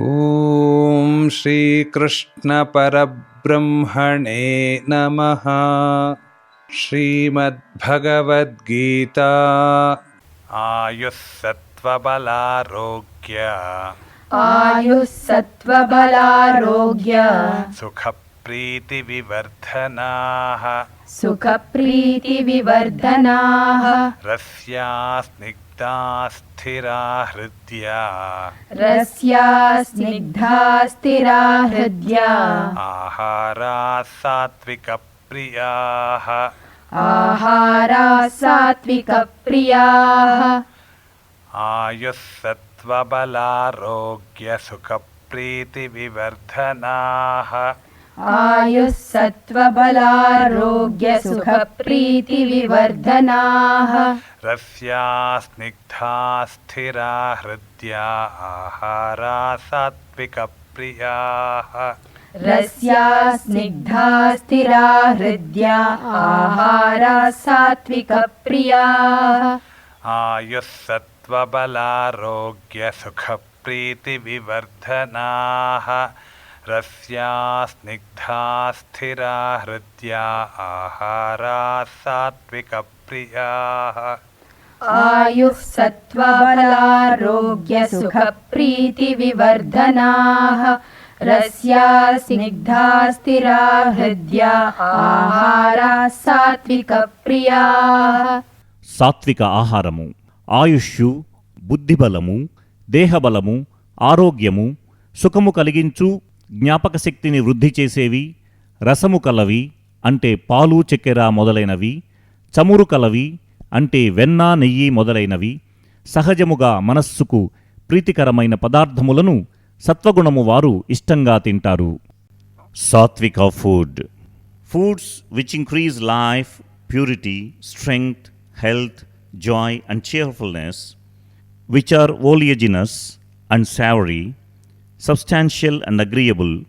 ॐ श्रीकृष्णपरब्रह्मणे नमः। श्रीमद्भगवद्गीता। आयुःसत्त्वबलारोग्य आयुःसत्त्वबलारोग्य सुख सुखप्रीतिविवर्धनाः सुखप्रीतिविवर्धनाः रस्या स्निग्धा स्थिरा हृद्या रस्या स्निग्धा स्थिरा हृद्या आहाराः सात्विकप्रियाः आहारा सात्विकप्रियाः आयुः सत्त्वबलारोग्यसुखप्रीतिविवर्धनाः आयुः सत्त्वबलारोग्य सुखप्रीतिविवर्धनाः रस्या स्निग्धा स्थिरा हृद्या आहाराः सात्विकप्रियाः रस्या स्निग्धा स्थिरा हृद्या आहारा सात्विकप्रियाः आयुः सत्त्वबलारोग्यसुखप्रीतिविवर्धनाः रस्या स्निग्धा स्थिरा हृद्या आहाराः सात्विकप्रियाः आयुः सत्त्वबलारोग्य सुखप्रीतिविवर्धनाः रस्या स्निग्धा स्थिरा हृद्या आहारा सात्विकप्रियाः సాత్విక ఆహారము ఆయుష్యు బుద్ధిబలము దేహబలము ఆరోగ్యము సుఖము కలిగించు జ్ఞాపక శక్తిని వృద్ధి చేసేవి రసము కలవి అంటే పాలు చక్కెర మొదలైనవి చమురు కలవి అంటే వెన్న నెయ్యి మొదలైనవి సహజముగా మనస్సుకు ప్రీతికరమైన పదార్థములను సత్వగుణము వారు ఇష్టంగా తింటారు. Sattvic food foods which increase life purity strength health joy and cheerfulness which are oleaginous and savory, substantial and agreeable,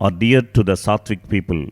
are dear to the Sattvic people.